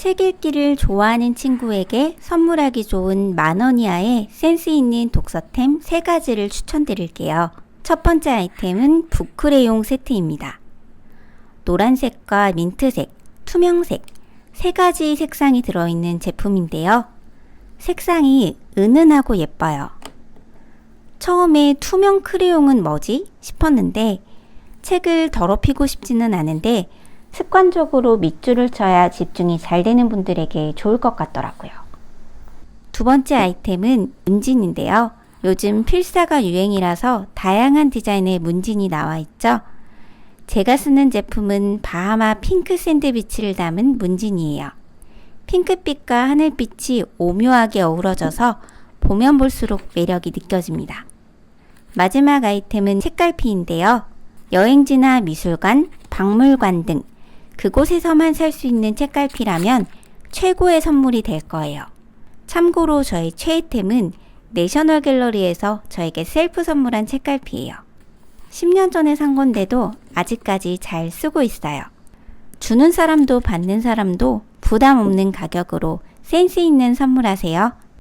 책 읽기를 좋아하는 친구에게 선물하기 좋은 만원 이하의 센스 있는 독서템 세 가지를 추천드릴게요. 첫 번째 아이템은 부크레용 세트입니다. 노란색과 민트색, 투명색 세 가지 색상이 들어있는 제품인데요. 색상이 은은하고 예뻐요. 처음에 투명 크레용은 뭐지 싶었는데 책을 더럽히고 싶지는 않은데 습관적으로 밑줄을 쳐야 집중이 잘 되는 분들에게 좋을 것 같더라고요. 두 번째 아이템은 문진인데요. 요즘 필사가 유행이라서 다양한 디자인의 문진이 나와 있죠. 제가 쓰는 제품은 바하마 핑크 샌드위치를 담은 문진이에요. 핑크빛과 하늘빛이 오묘하게 어우러져서 보면 볼수록 매력이 느껴집니다. 마지막 아이템은 책갈피인데요. 여행지나 미술관, 박물관 등 그곳에서만 살 수 있는 책갈피라면 최고의 선물이 될 거예요. 참고로 저의 최애템은 내셔널 갤러리에서 저에게 셀프 선물한 책갈피예요. 10년 전에 산 건데도 아직까지 잘 쓰고 있어요. 주는 사람도 받는 사람도 부담 없는 가격으로 센스 있는 선물하세요.